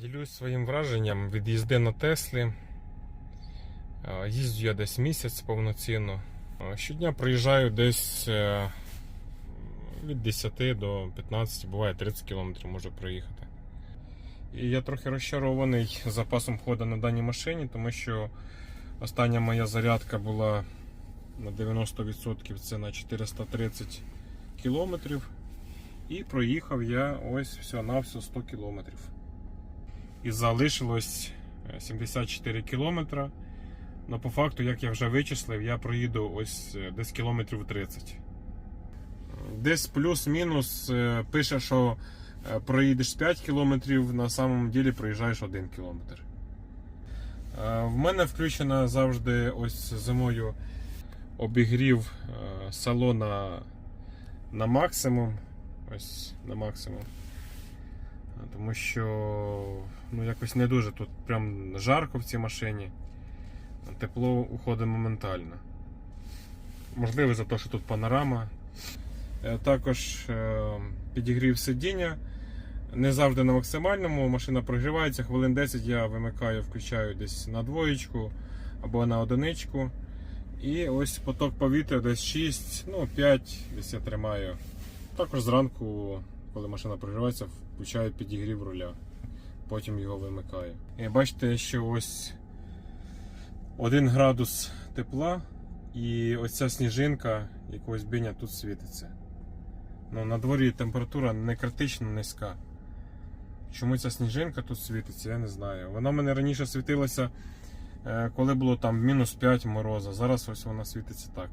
Ділюсь своїм враженням від їзди на Теслі. Е, Їздю я десь місяць повноцінно. Е, Щодня проїжджаю десь е, від 10 до 15, буває 30 км можу проїхати. І я трохи розчарований запасом ходу на даній машині, тому що остання моя зарядка була на 90%, це на 430 км. І проїхав я ось на все 100 км. І залишилось е, 74 кілометра. Ну, по факту, як я вже вичислив, я проїду ось е, десь кілометрів 30. Десь плюс-мінус е, пише, що е, проїдеш 5 кілометрів, на самом ділі проїжджаєш 1 кілометр. Е, В мене включено завжди ось зимою обігрів е, салона на максимум. Ось на максимум. Тому що ну, якось не дуже тут прям жарко в цій машині. Тепло уходить моментально. Можливо, за те, що тут панорама. Е, Також е, підігрів сидіння. Не завжди на максимальному. Машина прогрівається, хвилин 10 я вимикаю, включаю десь на двоєчку або на одиничку. І ось поток повітря десь 6, ну 5, десь я тримаю. Також зранку, коли машина прогрівається, включаю підігрів руля. Потім його вимикаю. І бачите, що ось 1 градус тепла і ось ця сніжинка якогось биня тут світиться. Ну, на дворі температура не критично низька. Чому ця сніжинка тут світиться, я не знаю. Вона мене раніше світилася, е, коли було там мінус 5 мороза. Зараз ось вона світиться так.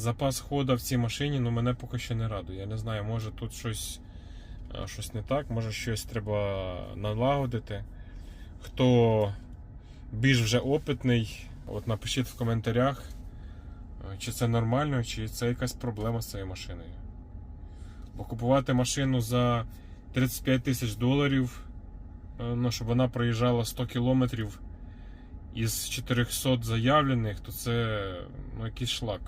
Запас хода в цій машині ну, мене поки що не радує. Я не знаю, може тут щось, е, щось не так, може щось треба налагодити. Хто більш вже опитний, от напишіть в коментарях, е, чи це нормально, чи це якась проблема з цією машиною. Бо купувати машину за 35 тисяч доларів, е, ну, щоб вона проїжджала 100 кілометрів із 400 заявлених, то це ну, якийсь шлак.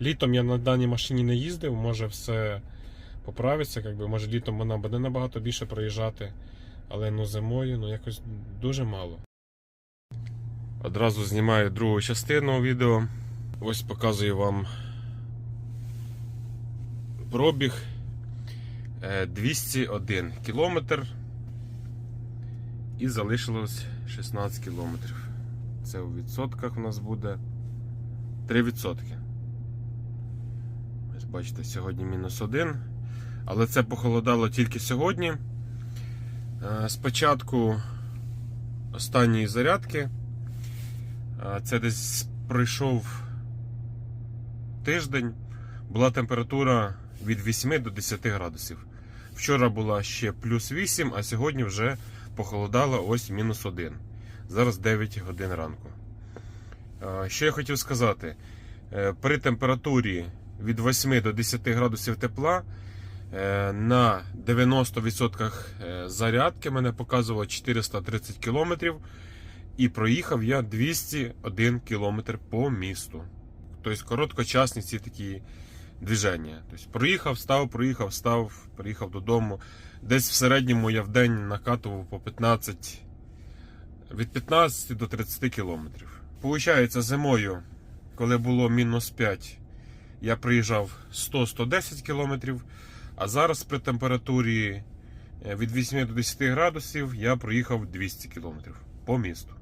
Літом я на даній машині не їздив, може все поправиться, якби, може літом вона буде набагато більше проїжджати, але ну, зимою ну, якось дуже мало. Одразу знімаю другу частину відео. Ось показую вам пробіг Е, 201 кілометр і залишилось 16 кілометрів. Це у відсотках у нас буде 3 відсотки. Бачите, сьогодні мінус 1. Але це похолодало тільки сьогодні. Е, Спочатку останньої зарядки. Е, Це десь пройшов тиждень. Була температура від 8 до 10 градусів. Вчора була ще плюс 8, а сьогодні вже похолодало ось мінус 1. Зараз 9 годин ранку. Е, Що я хотів сказати? При температурі від 8 до 10 градусів тепла е, на 90% е, зарядки мене показувало 430 км. І проїхав я 201 км по місту. Тобто короткочасні ці такі движення. Тобто проїхав, став, проїхав, став, приїхав додому. Десь в середньому я в день накатував по 15 від 15 до 30 кілометрів. Получається, зимою, коли було мінус 5, я приїжджав 100-110 кілометрів, а зараз при температурі е, від 8 до 10 градусів я проїхав 200 кілометрів по місту.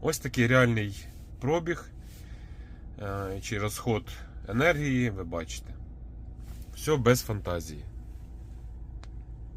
Ось такий реальний пробіг е, чи розход енергії, ви бачите. Все без фантазії.